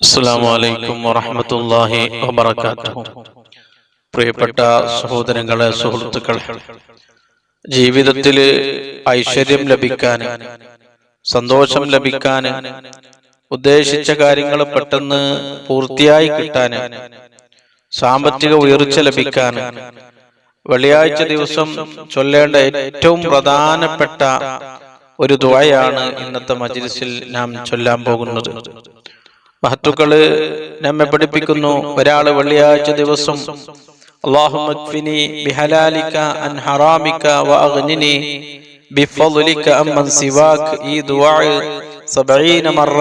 അസ്സാം വലൈക്കും വറഹമത്തല്ലാഹി വബർക്കാത്തു പ്രിയപ്പെട്ട സഹോദരങ്ങളെ സുഹൃത്തുക്കളെ ജീവിതത്തിൽ ഐശ്വര്യം ലഭിക്കാൻ സന്തോഷം ലഭിക്കാൻ ഉദ്ദേശിച്ച കാര്യങ്ങൾ പെട്ടെന്ന് പൂർത്തിയായി കിട്ടാൻ സാമ്പത്തിക ഉയർച്ച ലഭിക്കാൻ വെള്ളിയാഴ്ച ദിവസം ചൊല്ലേണ്ട ഏറ്റവും പ്രധാനപ്പെട്ട ഒരു ദ്വയാണ് ഇന്നത്തെ മജ്ലിസിൽ നാം ചൊല്ലാൻ പോകുന്നത്. മഹത്തുക്കൾ നമ്മെ പഠിപ്പിക്കുന്നു. ഒരാൾ വെള്ളിയാഴ്ച ദിവസം എഴുപത് ബിഹലാലിക അൻ ഹറാമിക വഅഗ്നിനി ബിഫദ്ലിക അമ്മൻ സിവാക് ഈ ദുആ സബഈന മറ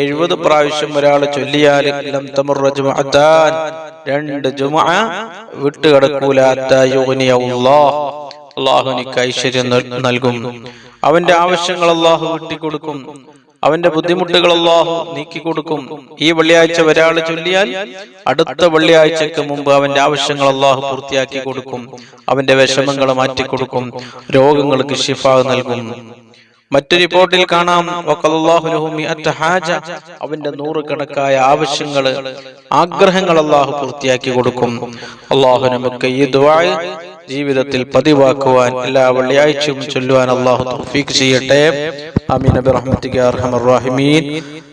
70 പ്രാവശ്യം ഒരാൾ ചൊല്ലിയാൽ രണ്ട് ജുമഅ വിട്ടുകിടക്കൂല ഹത്താ യുഗ്നിയ അല്ലാഹ് അള്ളാഹു എനിക്ക് ഐശ്വര്യം നൽകും. അവന്റെ ആവശ്യങ്ങൾ അള്ളാഹു വിട്ടിക്കൊടുക്കും. അവന്റെ ബുദ്ധിമുട്ടുകൾ അള്ളാഹു നീക്കി കൊടുക്കും ഈ വെള്ളിയാഴ്ച ഒരാൾ ചൊല്ലിയാൽ അടുത്ത വെള്ളിയാഴ്ചക്ക് മുമ്പ് അവന്റെ ആവശ്യങ്ങൾ അള്ളാഹു പൂർത്തിയാക്കി കൊടുക്കും. അവന്റെ വിഷമങ്ങൾ മാറ്റിക്കൊടുക്കും രോഗങ്ങൾക്ക് ശിഫ നൽകും. മറ്റു റിപ്പോർട്ടിൽ കാണാം. അവന്റെ നൂറുകണക്കായ ആവശ്യങ്ങൾ ആഗ്രഹങ്ങൾ അള്ളാഹു പൂർത്തിയാക്കി കൊടുക്കും. അള്ളാഹു നമുക്ക് ഈ ദുബായ് ജീവിതത്തിൽ പതിവാക്കുവാൻ എല്ലാ വെള്ളിയാഴ്ചയും ചൊല്ലുവാൻ അള്ളാഹു തൗഫീഖ് ചെയ്യട്ടെ. ആമീൻ നബി റഹ്മത്തിക അർഹമർ റഹീമീൻ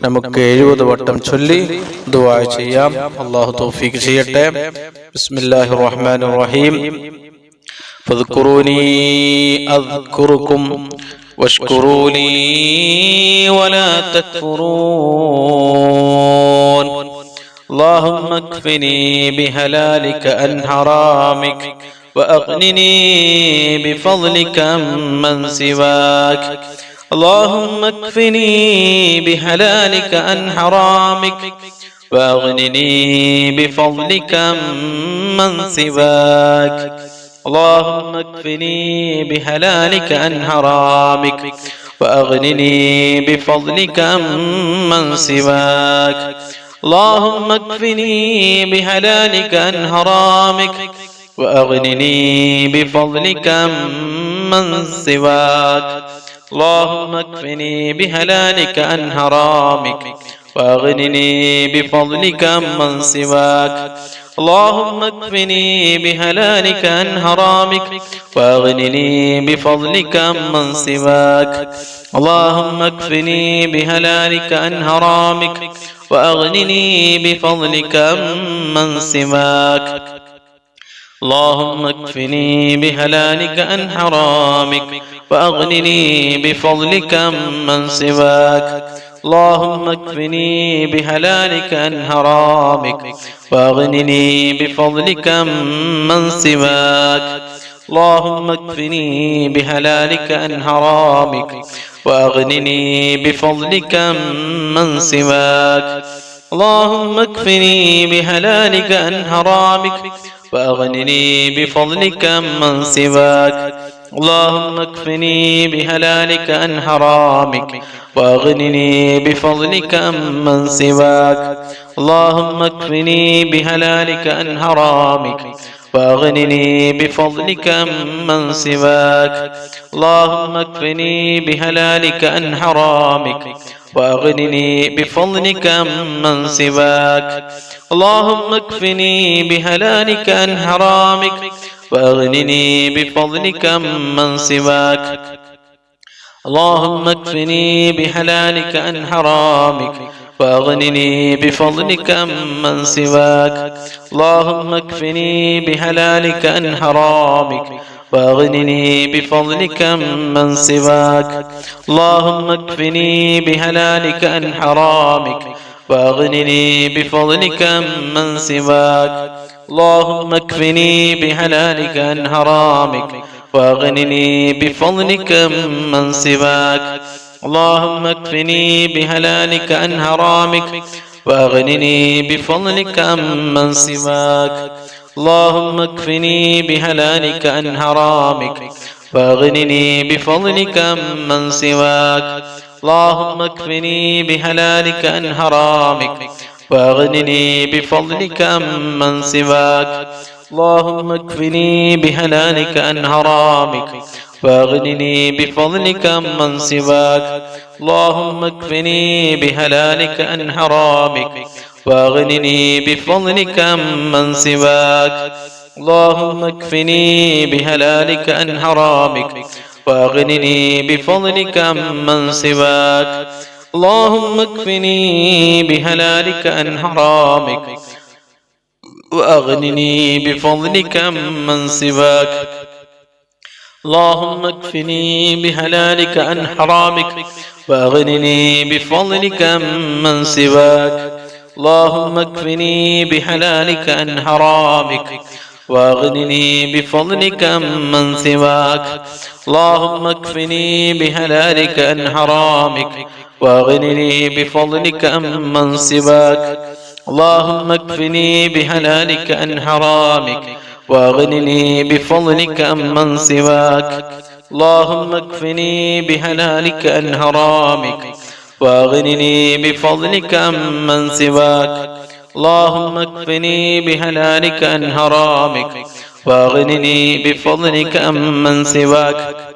നമുക്ക് എഴുപത് വട്ടം ചൊല്ലി ദുആ ചെയ്യാം അള്ളാഹു തൗഫീഖ് ചെയ്യട്ടെ ബിസ്മില്ലാഹിർ റഹ്മാനിർ റഹീം فاذكروني أذكركم واشكروا لي ولا تكفرون اللهم اكفني بهلالك عن حرامك وأغنني بفضلك عمن سواك اللهم اكفني بهلالك عن حرامك وأغنني بفضلك عمن سواك اللهم اكفني بحلالك عن حرامك وأغنني بفضلك عمن سواك اللهم اكفني بحلالك عن حرامك وأغنني بفضلك عمن سواك اللهم اكفني بحلالك عن حرامك وأغنني بفضلك عمن سواك. اللهم اكفني بهلالك عن حرامك واغنني بفضلك عمن سواك. اللهم اكفني بهلالك عن حرامك واغنني بفضلك عمن سواك. اللهم اكفني بهلالك عن حرامك واغنني بفضلك عمن سواك. اللهم اكفني بحلالك عن حرامك. واغنني بفضلك عمن سواك. اللهم اكفني بحلالك عن حرامك. واغنني بفضلك عمن سواك. اللهم اكفني بحلالك عن حرامك. واغنني بفضلك عمن سواك. اللهم اكفني بحلالك عن حرامك واغنني بفضلك عمن سواك. اللهم اكفني بحلالك عن حرامك واغنني بفضلك عمن سواك. اللهم اكفني بحلالك عن حرامك واغنني بفضلك عمن سواك. اللهم اكفني بحلالك عن حرامك واغنني بفضلك عمن سواك. اللهم اكفني بحلالك عن حرامك. واغنني بفضلك عمن سواك. اللهم اكفني بحلالك عن حرامك. واغنني بفضلك عمن سواك. اللهم اكفني بحلالك عن حرامك. واغنني بفضلك عمن سواك. اللهم اكفني بحلالك عن حرامك واغنني بفضلك عمن سواك. اللهم اكفني بحلالك عن حرامك واغنني بفضلك عمن سواك. اللهم اكفني بحلالك عن حرامك واغنني بفضلك عمن سواك. اللهم اكفني بحلالك عن حرامك واغنني بفضلك عمن سواك. اللهم اكفني بحلالك عن حرامك. واغنني بفضلك عمن سواك. اللهم اكفني بحلالك عن حرامك. واغنني بفضلك عمن سواك. اللهم اكفني بحلالك عن حرامك. واغنني بفضلك عمن سواك. اللهم اكفني بحلالك عن حرامك وأغنني بفضلك عمن سواك. اللهم اكفني بحلالك عن حرامك وأغنني بفضلك عمن سواك. اللهم اكفني بحلالك عن حرامك وأغنني بفضلك عمن سواك. اللهم اكفني بحلالك عن حرامك واغنني بفضلك عمن سواك. اللهم اكفني بحلالك عن حرامك. واغنني بفضلك عمن سواك. اللهم اكفني بحلالك عن حرامك. واغنني بفضلك عمن سواك. اللهم اكفني بحلالك عن حرامك. واغنني بفضلك عمن سواك.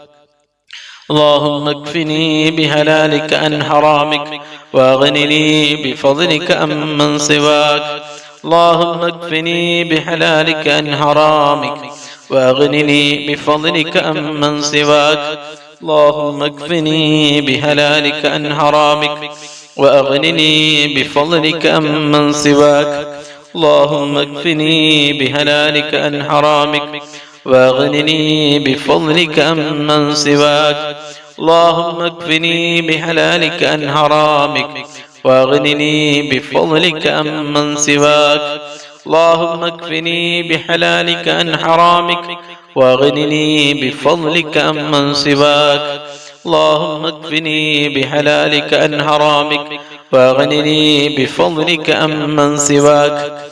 اللهم اكفني بحلالك عن حرامك واغنني بفضلك عمن سواك. اللهم اكفني بحلالك عن حرامك واغنني بفضلك عمن سواك. اللهم اكفني بحلالك عن حرامك واغنني بفضلك عمن سواك. اللهم اكفني بحلالك عن حرامك واغنني بفضلك عمن سواك. اللهم اكفني بحلالك عن حرامك. واغنني بفضلك عمن سواك. اللهم اكفني بحلالك عن حرامك. واغنني بفضلك عمن سواك. اللهم اكفني بحلالك عن حرامك. واغنني بفضلك عمن سواك.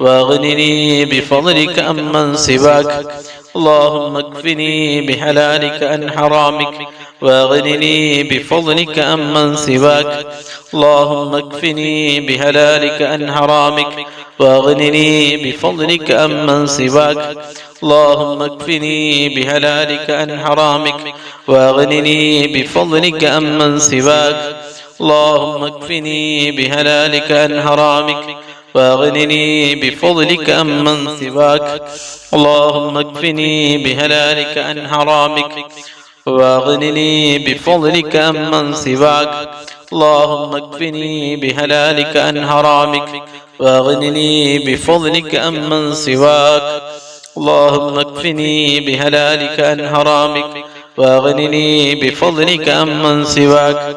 واغنني بفضلك عمن سواك. اللهم اكفني بحلالك عن حرامك. واغنني بفضلك عمن سواك. اللهم اكفني بحلالك عن حرامك. واغنني بفضلك عمن سواك. اللهم اكفني بحلالك عن حرامك. واغنني بفضلك عمن سواك. اللهم اكفني بحلالك عن حرامك. واغنني بفضلك عمن سواك. اللهم اكفني بحلالك عن حرامك. واغنني بفضلك عمن سواك. اللهم اكفني بحلالك عن حرامك. واغنني بفضلك عمن سواك. اللهم اكفني بحلالك عن حرامك. واغنني بفضلك عمن سواك.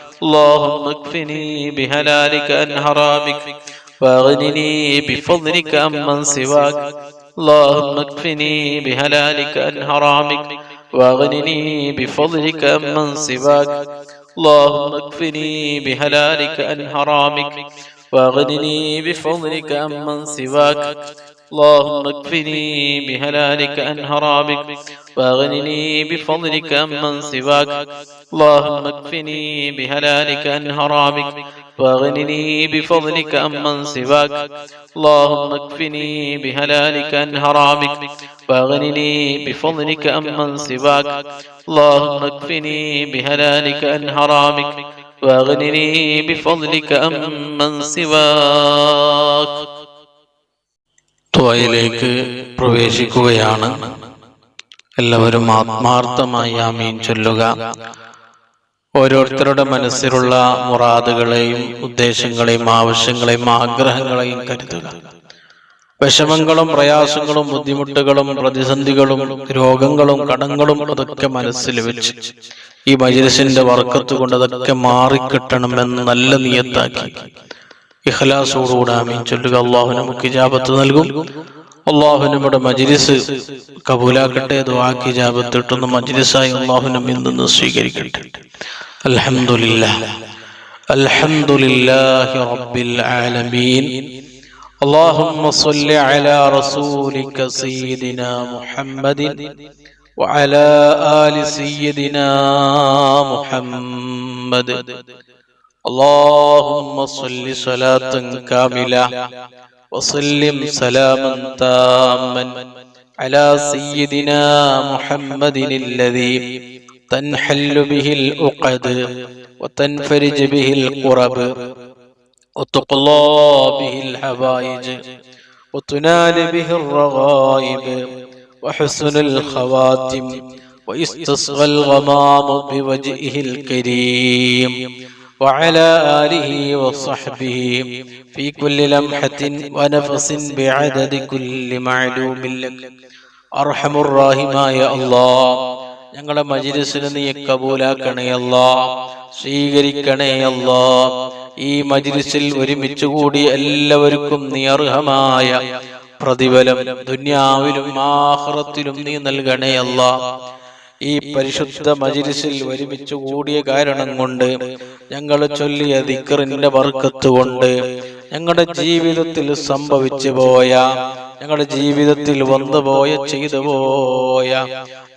اللهم اكفني بحلالك عن حرامك واغنني بفضلك عمن سواك اللهم اكفني بحلالك عن حرامك واغنني بفضلك عمن سواك اللهم اكفني بحلالك عن حرامك واغنني بفضلك عمن سواك اللهم اكفني بحلالك عن حرامك واغنني بفضلك عمن سواك. اللهم اكفني بحلالك عن حرامك واغنني بفضلك عمن سواك. اللهم اكفني بحلالك عن حرامك واغنني بفضلك عمن سواك. اللهم اكفني بحلالك عن حرامك واغنني بفضلك عمن سواك. ത്വയിലേക്ക് പ്രവേശിക്കുകയാണ്. എല്ലാവരും ആത്മാർത്ഥമായി ആമീൻ ചൊല്ലുക. ഓരോരുത്തരുടെ മനസ്സിലുള്ള മുറാദുകളെയും ഉദ്ദേശങ്ങളെയും ആവശ്യങ്ങളെയും ആഗ്രഹങ്ങളെയും കരുതുക. വിഷമങ്ങളും പ്രയാസങ്ങളും ബുദ്ധിമുട്ടുകളും പ്രതിസന്ധികളും രോഗങ്ങളും കടങ്ങളും അതൊക്കെ മനസ്സിൽ വെച്ച് ഈ മജിരസിന്റെ വർക്കത്ത് കൊണ്ട് അതൊക്കെ മാറിക്കിട്ടണമെന്ന് നല്ല നിയത്താക്കി. ഇഖ്ലാസോടുകൂടെ ആമീൻ ചൊല്ലുക അള്ളാഹു നമുക്ക് ഇജാബത്ത് നൽകും അള്ളാഹു നമ്മുടെ മജിലിസ് കബൂലാക്കട്ടെ ദുആക്ക് ഇജാബത്ത് കിട്ടുന്ന മജിലിസായി അള്ളാഹു നമ്മിൽ നിന്ന് സ്വീകരിക്കട്ടെ അൽഹംദുലില്ലാ അൽഹംദുലില്ലാഹി റബ്ബിൽ ആലമീൻ اللهم صل على رسولك سيدنا محمد وعلى آل سيدنا محمد اللهم صل صلاة كاملة وسلم سلاما تاما على سيدنا محمد الذي تنحل به العقد وتنفرج به القرب وتقلى به الحوائج وتنال به الرغائب وحسن الخواتم ويستصغى الغمام بوجهه الكريم وعلى آله وصحبه في كل لمحة ونفس بعدد كل معلوم. لك أرحم الراحمة يا الله. ഞങ്ങളുടെ മജിലിസിന് നീ കബൂലാക്കണയല്ല സ്വീകരിക്കണയല്ല ഈ മജിലിസിൽ ഒരുമിച്ച് കൂടി എല്ലാവർക്കും നീ അർഹമായ പ്രതിഫലം ദുന്യാവിലും ആഹ്റത്തിലും നീ നൽകണയല്ല ഈ പരിശുദ്ധ മജിരിസിൽ ഒരുമിച്ച് കൂടിയ കാരണം കൊണ്ട് ഞങ്ങൾ ചൊല്ലിയ ദിക്കറിന്റെ വർക്കത്ത് കൊണ്ട് ഞങ്ങളുടെ ജീവിതത്തിൽ സംഭവിച്ചു പോയ ഞങ്ങളുടെ ജീവിതത്തിൽ വന്നുപോയ ചെയ്തു പോയ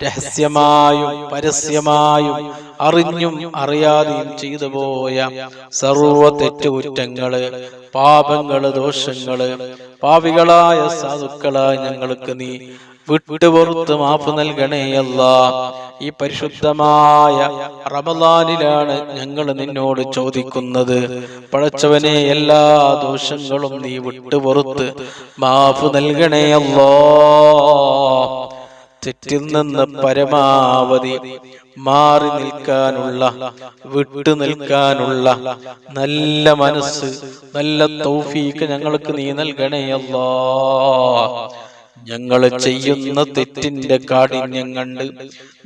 രഹസ്യമായും പരസ്യമായും അറിഞ്ഞും അറിയാതെയും ചെയ്തു പോയ സർവ തെറ്റുകുറ്റങ്ങൾ പാപങ്ങൾ ദോഷങ്ങൾ പാവികളായ സാധുക്കളായ ഞങ്ങൾക്ക് നീ വിട്ടുപുറത്ത് മാപ്പ് നൽകണേ അല്ല. ഈ പരിശുദ്ധമായ റമദാനിലാണ് ഞങ്ങൾ നിന്നോട് ചോദിക്കുന്നത്. പഴച്ചവനെ എല്ലാ ദോഷങ്ങളും നീ വിട്ടുപുറത്ത് മാപ്പ് നൽകണേ അല്ലോ. തെറ്റിൽ നിന്ന് പരമാവധി മാറി നിൽക്കാനുള്ള വിട്ടു നിൽക്കാനുള്ള നല്ല മനസ്സ് നല്ല തൗഫീക്ക് ഞങ്ങൾക്ക് നീ നൽകണേ നൽകണേയല്ലോ ഞങ്ങൾ ചെയ്യുന്ന തെറ്റിന്റെ കാഠിന്യം കണ്ട്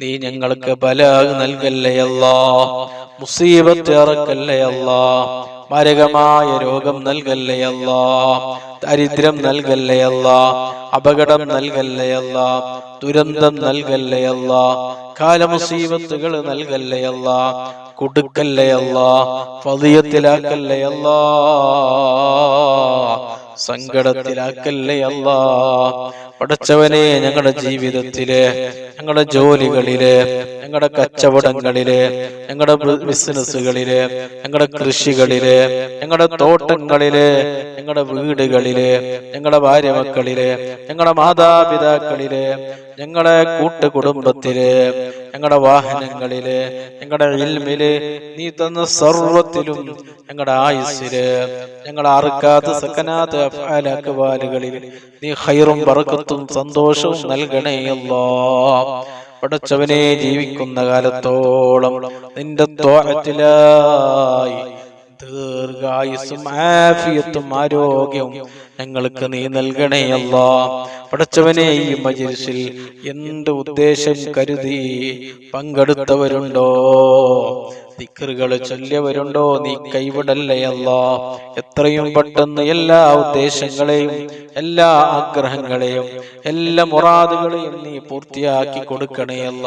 നീ ഞങ്ങൾക്ക് ബലാഗ് നൽകല്ലയല്ലാ മുസീബത്ത് ഇറക്കല്ലയല്ലാ മാരകമായ രോഗം നൽകല്ലയല്ല ദരിദ്രം നൽകല്ലയല്ല അപകടം നൽകല്ലയല്ല ദുരന്തം നൽകല്ലയല്ല കാലമുസീബത്തുകൾ നൽകല്ലയല്ല കൊടുക്കല്ലയല്ല ഫതിയത്തിലാക്കല്ലയല്ല സങ്കടത്തിലാക്കല്ലേ അല്ല പടച്ചവനെ ഞങ്ങളുടെ ജീവിതത്തിൽ ഞങ്ങളുടെ ജോലികളിൽ ഞങ്ങളുടെ കച്ചവടങ്ങളിൽ ഞങ്ങളുടെ ബിസിനസ്സുകളിലെ ഞങ്ങളുടെ കൃഷികളിലെ ഞങ്ങളുടെ തോട്ടങ്ങളിലെ ഞങ്ങളുടെ വീടുകളിലെ ഞങ്ങളുടെ ഭാര്യ മക്കളിൽ ഞങ്ങളുടെ മാതാപിതാക്കളിലെ ഞങ്ങളുടെ കൂട്ടുകുടുംബത്തിലെ ഞങ്ങളുടെ വാഹനങ്ങളിലെ ഞങ്ങളുടെ ഇൽമിൽ നീ തന്ന സർവത്തിലും ഞങ്ങളുടെ ആയുസ്സിൽ ഞങ്ങളുടെ അറുക്കാത്ത സക്കനാത്ത അഫാലാക്കുവാലുകളിൽ നീ ഹൈറും ബറക്കത്തും സന്തോഷവും നൽകണേയല്ല പടച്ചവനെ ജീവിക്കുന്ന കാലത്തോളം നിന്റെ തോഴത്തിലായി ദീർഘായുസും ആഫിയത്തും ആരോഗ്യവും ഞങ്ങൾക്ക് നീ നൽകണേ പഠിച്ചവനെ ഈ മജിൽസിൽ എന്ത് ഉദ്ദേശം കരുതി പങ്കെടുത്തവരുണ്ടോ? ദിക്കറുകൾ ചൊല്ലിയവരുണ്ടോ? നീ കൈവിടല്ലേ അല്ല. എത്രയും പെട്ടെന്ന് എല്ലാ ഉദ്ദേശങ്ങളെയും എല്ലാ ആഗ്രഹങ്ങളെയും എല്ലാ മുറാദുകളെയും നീ പൂർത്തിയാക്കി കൊടുക്കണേ അല്ല.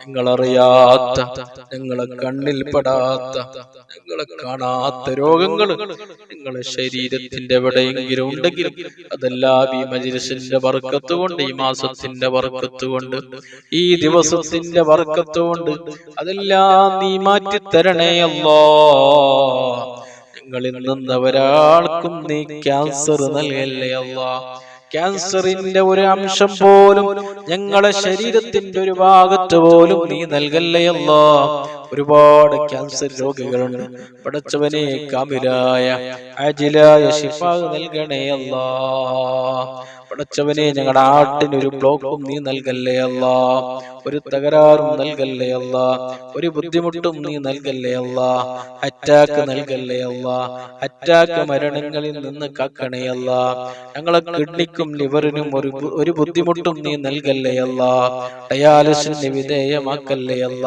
ഞങ്ങളറിയാത്ത ഞങ്ങളെ കണ്ണിൽ പെടാത്ത ഞങ്ങളെ കാണാത്ത രോഗങ്ങൾ നിങ്ങളെ ശരീരത്തിന്റെ എവിടെയെങ്കിലും ഉണ്ടെങ്കിൽ അതെല്ലാം ഈ മജിലിസിന്റെ വർക്കത്ത് കൊണ്ട് ഈ മാസത്തിന്റെ വർക്കത്ത് കൊണ്ട് ഈ ദിവസത്തിന്റെ വർക്കത്ത് കൊണ്ട് അതെല്ലാം നീ മാറ്റിത്തരണേ അല്ലോ. ഞങ്ങളിൽ നിന്ന് ഒരാൾക്കും നീ ക്യാൻസർ നൽകല്ലേ അല്ലാ. ക്യാൻസറിന്റെ ഒരു അംശം പോലും ഞങ്ങളെ ശരീരത്തിന്റെ ഒരു ഭാഗത്ത് പോലും നീ നൽകല്ലയല്ലോ ഒരുപാട് ക്യാൻസർ രോഗികളുണ്ട്. പടച്ചവനെ കാമിലായ അജിലായ ശിഫ നൽകണേ അല്ലാ. പടച്ചവനെ ഞങ്ങളുടെ ആട്ടിന് ഒരു ബ്ലോക്കും നീ നൽകല്ലേ അല്ല? ഒരു തകരാറും നൽകല്ലേ അല്ല? ഒരു ബുദ്ധിമുട്ടും നീ നൽകല്ലേ അല്ല? അറ്റാക്ക് നൽകല്ലേ അല്ല? അറ്റാക്ക് മരണങ്ങളിൽ നിന്ന് കാക്കണേ അല്ല? ഞങ്ങളെ കിഡ്നിക്കും ലിവറിനും ഒരു ഒരു ബുദ്ധിമുട്ടും നീ നൽകല്ലേ അല്ല? ഡയാലിസിന് വിധേയമാക്കല്ലേ അല്ല?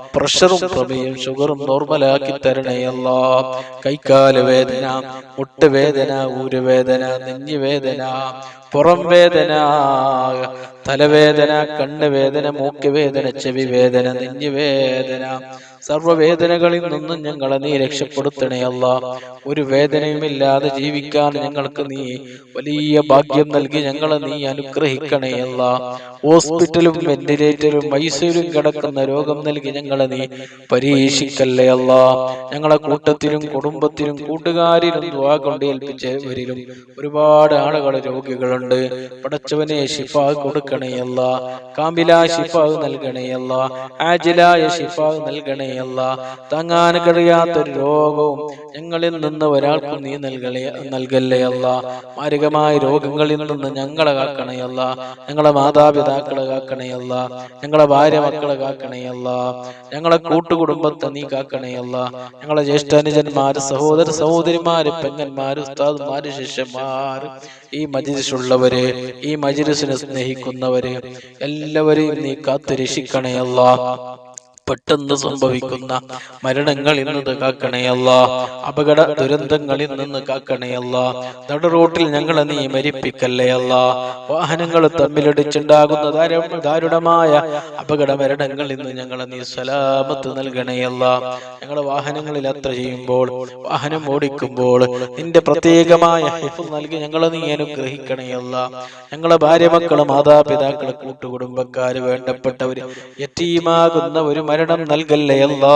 പ്രഷറും പ്രമേയം ഷുഗറും നോർമലാക്കി തരണയല്ല കൈക്കാൽ വേദന മുട്ടുവേദന ഊരുവേദന നെഞ്ഞുവേദന പുറം വേദന തലവേദന കണ്ണുവേദന മൂക്കുവേദന ചെവി വേദന നെഞ്ഞുവേദന സർവവേദനകളിൽ നിന്നും ഞങ്ങളെ നീ രക്ഷപ്പെടുത്തണേ രക്ഷപ്പെടുത്തണയല്ല ഒരു വേദനയുമില്ലാതെ ജീവിക്കാൻ ഞങ്ങൾക്ക് നീ വലിയ ഭാഗ്യം നൽകി ഞങ്ങളെ നീ അനുഗ്രഹിക്കണേ അല്ല. ഹോസ്പിറ്റലും വെന്റിലേറ്ററും ഐസിയിലും കിടക്കുന്ന രോഗം നൽകി ഞങ്ങളെ നീ പരീക്ഷിക്കല്ലേ അല്ല. ഞങ്ങളെ കൂട്ടത്തിലും കുടുംബത്തിലും കൂട്ടുകാരിലും ദ്വാ കൊണ്ട് ഏൽപ്പിച്ചവരിലും ഒരുപാട് ആളുകൾ രോഗികളുണ്ട്. പടച്ചവനെ ഷിഫ കൊടുക്കണേയല്ല കാമ്പില ഷിഫ നൽകണേയല്ല ആജിലായ ഷിഫ നൽകണേയല്ല താങ്ങാൻ കഴിയാത്തൊരു രോഗവും ഞങ്ങളിൽ നിന്ന് ഒരാൾക്കും നീ നൽകലേ നൽകല്ലേ അല്ല മാരകമായ രോഗങ്ങളിൽ നിന്ന് ഞങ്ങളെ കാക്കണയല്ല. ഞങ്ങളെ മാതാപിതാക്കളെ കാക്കണയല്ല. ഞങ്ങളെ ഭാര്യ മക്കളെ കാക്കണയല്ല. ഞങ്ങളെ കൂട്ടുകുടുംബത്തെ നീ കാക്കണയല്ല. ഞങ്ങളെ ജ്യേഷ്ഠാനുജന്മാര് സഹോദര സഹോദരിമാര് പെങ്ങന്മാര് ഉസ്താദ്മാര് ശിഷ്യന്മാര് ഈ മജിലിസുള്ളവര് ഈ മജിരിസിനെ സ്നേഹിക്കുന്നവരെ എല്ലാവരെയും നീ കാത്തു രക്ഷിക്കണയല്ല പെട്ടെന്ന് സംഭവിക്കുന്ന മരണങ്ങളിൽ നിന്ന് കാക്കണയല്ല അപകട ദുരന്തങ്ങളിൽ നിന്ന് കാക്കണയല്ല നട റോട്ടിൽ ഞങ്ങളെ നീ മരിപ്പിക്കല്ലയല്ല വാഹനങ്ങൾ തമ്മിലടിച്ചുണ്ടാകുന്ന ദാരു- ദാരുണമായ അപകട മരണങ്ങളിൽ നിന്ന് ഞങ്ങളെ നീ സലാമത്ത് നൽകണയല്ല ഞങ്ങളുടെ വാഹനങ്ങളിൽ യാത്ര ചെയ്യുമ്പോൾ വാഹനം ഓടിക്കുമ്പോൾ നിന്റെ പ്രത്യേകമായ ഹിഫ് നൽകി ഞങ്ങളെ നീ അനുഗ്രഹിക്കണയല്ല ഞങ്ങളെ ഭാര്യ മക്കൾ മാതാപിതാക്കൾ കൂട്ടുകുടുംബക്കാര് വേണ്ടപ്പെട്ടവര് യറ്റീമാകുന്ന ഒരു മരണം നൽകല്ലേ അല്ലാ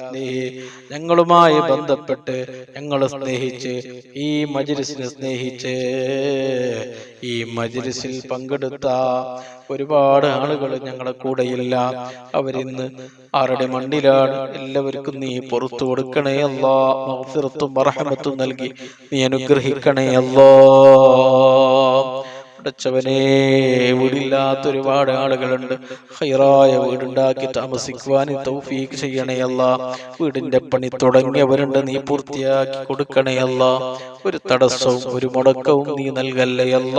സ്നേഹി ഞങ്ങളുമായി ബന്ധപ്പെട്ട് ഞങ്ങളെ സ്നേഹിച്ച് ഈ മജിലിസിനെ സ്നേഹിച്ച് ഈ മജിലിസിൽ പങ്കെടുത്ത ഒരുപാട് ആളുകൾ ഞങ്ങളുടെ കൂടെയില്ല. അവരിന്ന് ആരുടെ മണ്ണിലാണ് എല്ലാവർക്കും നീ പുറത്തു കൊടുക്കണേ അല്ലാ മഗ്ഫിറത്തും മർഹമത്തും നൽകി നീ അനുഗ്രഹിക്കണേ അല്ലാ അടച്ചവനെ വീടില്ലാത്ത ഒരുപാട് ആളുകളുണ്ട്. ഹൈറായ വീടുണ്ടാക്കി താമസിക്കുവാൻ തൗഫീക്ക് ചെയ്യണയല്ല വീടിന്റെ പണി തുടങ്ങിയവരുണ്ട് നീ പൂർത്തിയാക്കി കൊടുക്കണയല്ല ഒരു തടസ്സവും ഒരു മുടക്കവും നീ നൽകല്ലയല്ല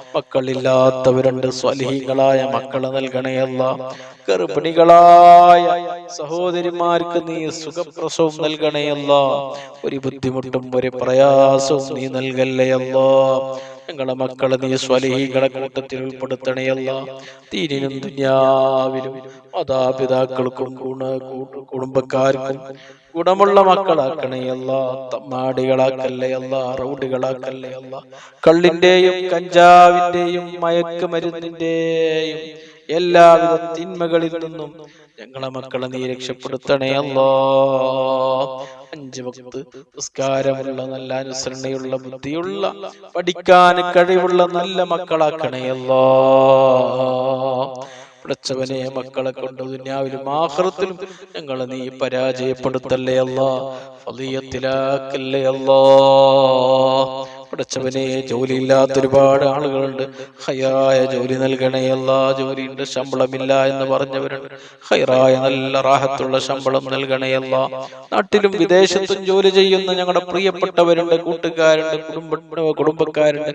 മക്കളില്ലാത്തവരുണ്ട്. സ്വലഹികളായ മക്കളെ നൽകണയല്ല ഗർഭിണികളായ സഹോദരിമാർക്ക് നീ സുഖപ്രസവം നൽകണയല്ല ഒരു ബുദ്ധിമുട്ടും ഒരു പ്രയാസവും നീ നൽകല്ലയല്ല ഞങ്ങളെ മക്കളെ നീ സ്വലഹികളെ കൂട്ടത്തിൽ ഉൾപ്പെടുത്തണയല്ല തീരിനും ദുന്യാവിലും മാതാപിതാക്കൾക്കും ഗുണ മക്കളാക്കണേ അല്ല. മാടികളാക്കല്ലേ അല്ല. റൗഡികളാക്കല്ലേ അല്ല. കള്ളിന്റെയും കഞ്ചാവിന്റെയും മയക്കുമരുന്നിന്റെയും എല്ലാവിധ തിന്മകളിൽ നിന്നും ഞങ്ങളെ മക്കളെ നീ രക്ഷപ്പെടുത്തണേ അല്ലോ. അഞ്ച് വക്ത് നിസ്കാരമുള്ള നല്ല അനുസരണയുള്ള ബുദ്ധിയുള്ള പഠിക്കാൻ കഴിവുള്ള നല്ല മക്കളാക്കണേ അല്ലോ. പിടച്ചവനെ മക്കളെ കൊണ്ട് ദുന്യാവിലും ആഹ്റത്തിലും ഞങ്ങളെ നീ പരാജയപ്പെടുത്തല്ലേ അല്ലാ ഫലിയത്തിലാക്കല്ലേ അല്ലാ പിടച്ചവനെ ജോലിയില്ലാത്ത ഒരുപാട് ആളുകളുണ്ട്. ഹയായ ജോലി നൽകണേ എല്ലാ ജോലിയുണ്ട് ശമ്പളമില്ല എന്ന് പറഞ്ഞവരുണ്ട്. ഹൈറായ നല്ല റാഹത്തുള്ള ശമ്പളം നൽകണേ എല്ലാ നാട്ടിലും വിദേശത്തും ജോലി ചെയ്യുന്ന ഞങ്ങളുടെ പ്രിയപ്പെട്ടവരുണ്ട് കൂട്ടുകാരുണ്ട് കുടുംബ കുടുംബക്കാരുണ്ട്.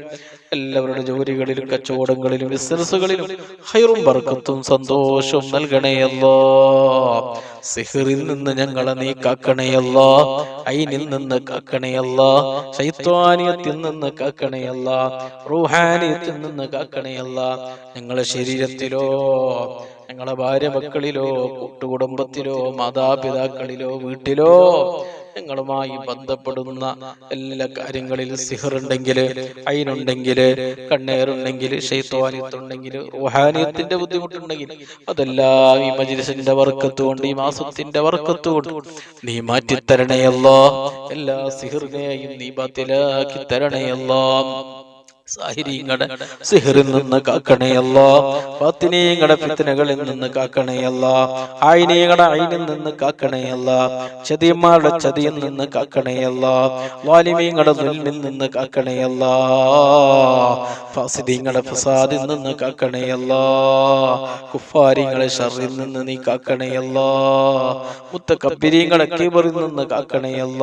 എല്ലാവരുടെ ജോലികളിലും കച്ചവടങ്ങളിലും ബിസിനസ്സുകളിലും ഹൈറും ബർക്കത്തും സന്തോഷവും നൽകണേയല്ലോ സിഹറിൽ നിന്ന് ഞങ്ങളെ നീ കാക്കണേയല്ലോ ഐനിൽ നിന്ന് കാക്കണയല്ല ശൈത്വാനിയത്തിൽ നിന്ന് കാക്കണയല്ല. റൂഹാനിയത്തിൽ നിന്ന് കാക്കണയല്ല. ഞങ്ങളെ ശരീരത്തിലോ ഞങ്ങളെ ഭാര്യ മക്കളിലോ കൂട്ടുകുടുംബത്തിലോ മാതാപിതാക്കളിലോ വീട്ടിലോ നിങ്ങളുമായി ബന്ധപ്പെടുന്ന എല്ലാ കാര്യങ്ങളിലും സിഹറുണ്ടെങ്കിൽ അയിനുണ്ടെങ്കിൽ കണ്ണേറുണ്ടെങ്കിൽ ഷെയ്ത്തോനിയത്തുണ്ടെങ്കിൽ റുഹാനിയത്തിന്റെ ബുദ്ധിമുട്ടുണ്ടെങ്കിൽ അതെല്ലാം ഈ മജിലിസിന്റെ വർക്കത്തുകൊണ്ട് ഈ മാസത്തിന്റെ വർക്കത്തുകൊണ്ട് നീ മാറ്റിത്തരണയല്ലോ എല്ലാ സിഹറിനെയും നീ ബാത്തിലാക്കി തരണയല്ലോ സാഹിര്യങ്ങളുടെ സിഹറിൽ നിന്ന് കാക്കണയല്ലോ പത്തിനീങ്ങളുടെ ഫിത്തനകളിൽ നിന്ന് കാക്കണയല്ല ആയിനീങ്ങളുടെ അയിനിൽ നിന്ന് കാക്കണയല്ല ചതിയന്മാരുടെ ചതിയിൽ നിന്ന് കാക്കണയല്ല വാലിമീങ്ങളുടെ ദുൽമിൽ നിന്ന് കാക്കണയല്ല ഫാസിദീങ്ങളുടെ ഫസാദിൽ നിന്ന് കാക്കണയല്ല കുഫാരിങ്ങളെ ഷറിൽ നിന്ന് നീ കാക്കണയല്ല മുത്തക്കബിരീങ്ങളുടെ കീബറിൽ നിന്ന് കാക്കണയല്ല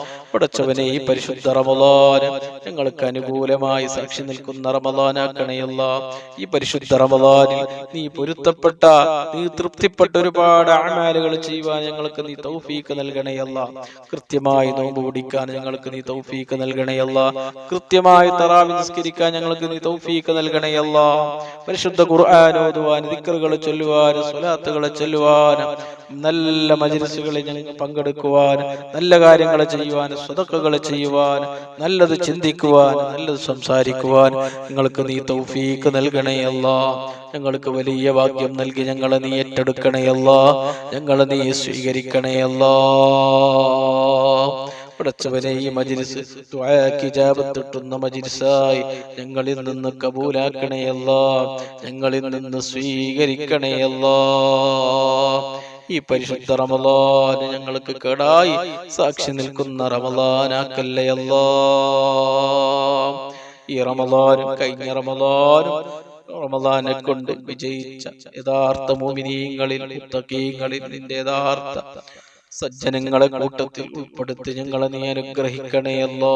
പടച്ചവനെ ഈ പരിശുദ്ധ റമദാന് ഞങ്ങൾക്ക് അനുകൂലമായി സാക്ഷി നിൽക്കുന്ന റമദാനാക്കണയല്ല. ഈ പരിശുദ്ധ റമദാനിൽ നീ പൊരുത്തപ്പെട്ട നീ തൃപ്തിപ്പെട്ട ഒരുപാട് ആണാലുകൾ ചെയ്യുവാൻ ഞങ്ങൾക്ക് നീ തൗഫീക്ക് നൽകണയല്ല. കൃത്യമായി നോമ്പ് പിടിക്കാൻ ഞങ്ങൾക്ക് നീ തൗഫീക്ക് നൽകണയല്ല. കൃത്യമായി തറാവി നിസ്കരിക്കാൻ ഞങ്ങൾക്ക് നീ തൗഫീക്ക് നൽകണയല്ല. പരിശുദ്ധ ഖുർആൻ ഓതുവാൻ ദിക്കറുകൾ ചൊല്ലുവാൻ സ്വലാത്തുകൾ ചൊല്ലുവാൻ നല്ല മജിലിസുകളിൽ ഞങ്ങൾ പങ്കെടുക്കുവാൻ നല്ല കാര്യങ്ങൾ ചെയ്യുവാൻ സ്വതക്കുകൾ ചെയ്യുവാൻ നല്ലത് ചിന്തിക്കുവാൻ നല്ലത് സംസാരിക്കുവാൻ ഞങ്ങൾക്ക് നീ തൗഫീക്ക് നൽകണയല്ല ഞങ്ങൾക്ക് വലിയ ഭാഗ്യം നൽകി ഞങ്ങളെ നീ ഏറ്റെടുക്കണയല്ല ഞങ്ങളെ നീ സ്വീകരിക്കണയല്ല ഈ ഞങ്ങളിൽ നിന്ന് കബൂലാക്കണയല്ല ഞങ്ങളിൽ നിന്ന് സ്വീകരിക്കണയല്ല ഈ പരിശുദ്ധ റമലാന് ഞങ്ങൾക്ക് കേടായി. സാക്ഷി നിൽക്കുന്ന റമദാനാക്കല്ലയല്ല ഈ റമദാനും കഴിഞ്ഞ റമദാനും റമദാനെ കൊണ്ട് വിജയിച്ച യഥാർത്ഥ മോമിനീങ്ങളിൽ മുത്തക്കീങ്ങളിൽ നിന്റെ യഥാർത്ഥ സജ്ജനങ്ങളെ കൂട്ടത്തിൽ ഉൾപ്പെടുത്തി ഞങ്ങളെ നീ അനുഗ്രഹിക്കണേയല്ലോ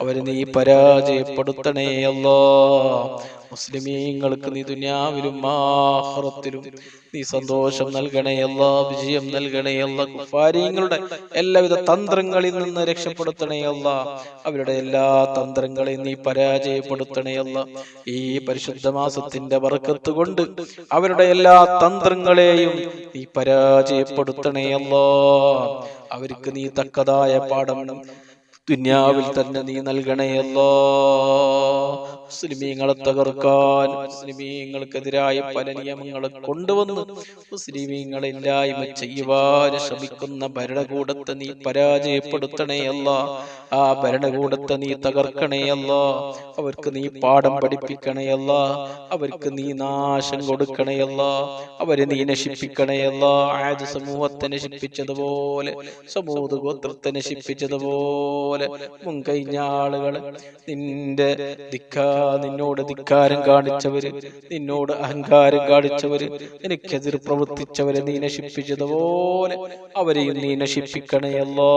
അവരെ നീ പരാജയപ്പെടുത്തണേ പരാജയപ്പെടുത്തണേയല്ലോ മുസ്ലിമീങ്ങൾക്ക് നീ ദുനിയാവിലും ആഹ്റത്തിലും നീ സന്തോഷം നൽകണേ അല്ലാ വിജയം നൽകണേയല്ല കുഫാരിങ്ങളുടെ എല്ലാവിധ തന്ത്രങ്ങളിൽ നിന്ന് രക്ഷപ്പെടുത്തണേയല്ല അവരുടെ എല്ലാ തന്ത്രങ്ങളെയും നീ പരാജയപ്പെടുത്തണേ പരാജയപ്പെടുത്തണേയല്ല ഈ പരിശുദ്ധ മാസത്തിന്റെ വറക്കത്ത് കൊണ്ട് അവരുടെ എല്ലാ തന്ത്രങ്ങളെയും നീ പരാജയപ്പെടുത്തണേ പരാജയപ്പെടുത്തണേയല്ലോ അവർക്ക് നീ തക്കതായ പാഠം ദുന്യാവിൽ തന്നെ നീ നൽകണേയല്ലോ മുസ്ലിമീങ്ങളെ തകർക്കാൻ മുസ്ലിമീങ്ങൾക്കെതിരായ പല നിയമങ്ങളെ കൊണ്ടുവന്ന്. മുസ്ലിമീങ്ങളെ ഇല്ലായ്മ ചെയ്യുവാൻ ശ്രമിക്കുന്ന ഭരണകൂടത്തെ നീ പരാജയപ്പെടുത്തണേയല്ല ആ ഭരണകൂടത്തെ നീ തകർക്കണേയല്ല അവർക്ക് നീ പാഠം പഠിപ്പിക്കണേയല്ല അവർക്ക് നീ നാശം കൊടുക്കണേയല്ല അവരെ നീ നശിപ്പിക്കണേയല്ല ആയത് സമൂഹത്തെ നശിപ്പിച്ചതുപോലെ സമൂഹ ഗോത്രത്തെ നശിപ്പിച്ചതുപോലെ മുൻകഴിഞ്ഞ ആളുകൾ നിന്റെ ധിക്കാ നിന്നോട് ധിക്കാരം കാണിച്ചവര് നിന്നോട് അഹങ്കാരം കാണിച്ചവര് എനിക്കെതിർ പ്രവർത്തിച്ചവരെ നീ നശിപ്പിച്ചതുപോലെ അവരെയും നീ നശിപ്പിക്കണയല്ലോ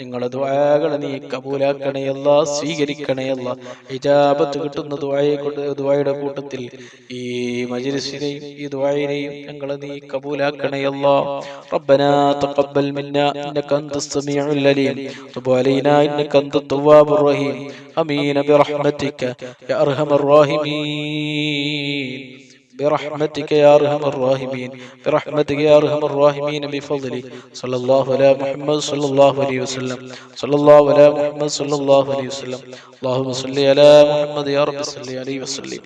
നിങ്ങളെ ദ്വാകളെ നീ കബൂലാക്കണയല്ല സ്വീകരിക്കണയല്ല ഇജാബത്ത് കിട്ടുന്ന ദ്വായെ കൊണ്ട് ദ്വായുടെ കൂട്ടത്തിൽ ഈ മജിലിസിനെയും ഈ ദ്വായിനെയും ഞങ്ങളെ നീ കബൂലാക്കണയല്ല ربنا تقبل منا انك انت السميع العليم تب علينا انك انت التواب الرحيم أمين برحمتك يا أرحم الراحمين. برحمتك يا أرحم الراحمين. برحمتك يا أرحم الراحمين بفضلك صلى الله على محمد صلى الله عليه وسلم. صلى الله على محمد صلى الله عليه وسلم. اللهم صل على محمد يا رب. صل عليه وسلم.